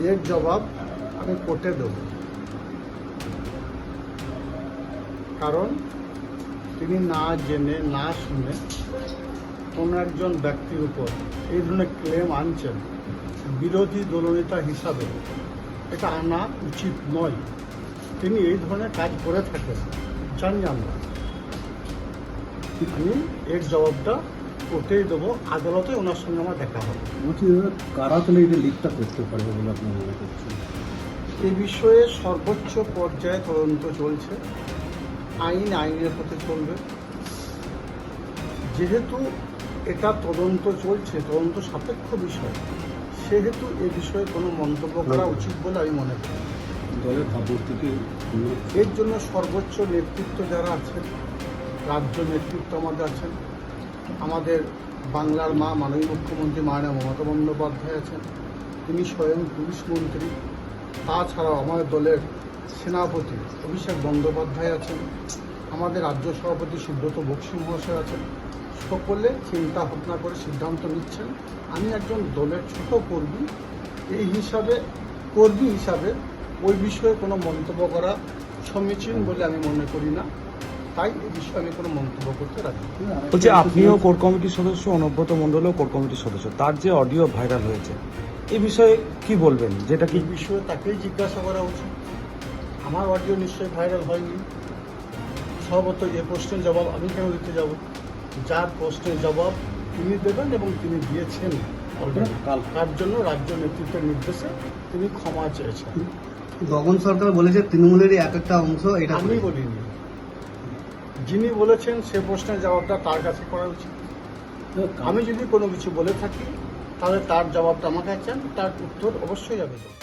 এর জবাব আমি কোর্টে দেব। কারণ তিনি না জেনে, না শুনে কোনো একজন ব্যক্তির উপর এই ধরনের ক্লেম আনছেন বিরোধী দলনেতা হিসাবে। এটা আনা উচিত নয়। তিনি এই ধরনের কাজ করে থাকেন। জানি আমরা। আমি এর জবাবটা কোর্টেই দেবো। আদালতে ওনার সঙ্গে আমার দেখা হবে। বলছি কারা তাহলে যে লিকটা করতে পারবে বলে আপনি মনে করছেন? এ বিষয়ে সর্বোচ্চ পর্যায়ে তদন্ত চলছে। আইন আইনের পথে চলবে। যেহেতু এটা তদন্ত চলছে তদন্ত সাপেক্ষ বিষয় সেহেতু এ বিষয়ে কোনো মন্তব্য করা উচিত বলে আমি মনে করি। দলের ভাবমূর্তিকে এর জন্য সর্বোচ্চ নেতৃত্ব যারা আছেন রাজ্য নেতৃত্ব আমাদের আছেন আমাদের বাংলার মা মাননীয় মুখ্যমন্ত্রী মাননীয় মমতা বন্দ্যোপাধ্যায় আছেন। তিনি স্বয়ং পুলিশ মন্ত্রী। তাছাড়াও আমাদের দলের সেনাপতি অভিষেক বন্দ্যোপাধ্যায় আছেন। আমাদের রাজ্য সভাপতি সুব্রত বক্সি মহাশয় আছেন। সকলে চিন্তা ভাবনা করে সিদ্ধান্ত নিচ্ছেন। আমি একজন দলের ছোট কর্মী। এই হিসাবে, কর্মী হিসাবে ওই বিষয়ে কোনো মন্তব্য করা সমীচীন বলে আমি মনে করি না। তাই এই বিষয়ে আমি কোনো মন্তব্য করতে রাজি বলছি আপনিও কোর কমিটির সদস্য অনুব্রত মণ্ডলও কোর কমিটির সদস্য। তার যে অডিও ভাইরাল হয়েছে এই বিষয়ে কি বলবেন? যেটা কি বিষয়ে তাকেই জিজ্ঞাসা করা উচিত। আমার অডিও নিশ্চয়ই ভাইরাল হয়নি। সম্ভবত এ প্রশ্নের জবাব আমি কেন দিতে যাব? যার প্রশ্নের জবাব তিনি দেবেন এবং তিনি দিয়েছেন। কাল তার জন্য রাজ্য নেতৃত্বের নির্দেশে তিনি ক্ষমা চেয়েছেন। গগন সরকার বলেছে তৃণমূলেরই এক একটা অংশ এটা আমি বলিনি। যিনি বলেছেন সে প্রশ্নের জবাবটা তার কাছে করা উচিত। আমি যদি কোনো কিছু বলে থাকি তাহলে তার জবাবটা আমাকে চান তার উত্তর অবশ্যই আমি দেবো।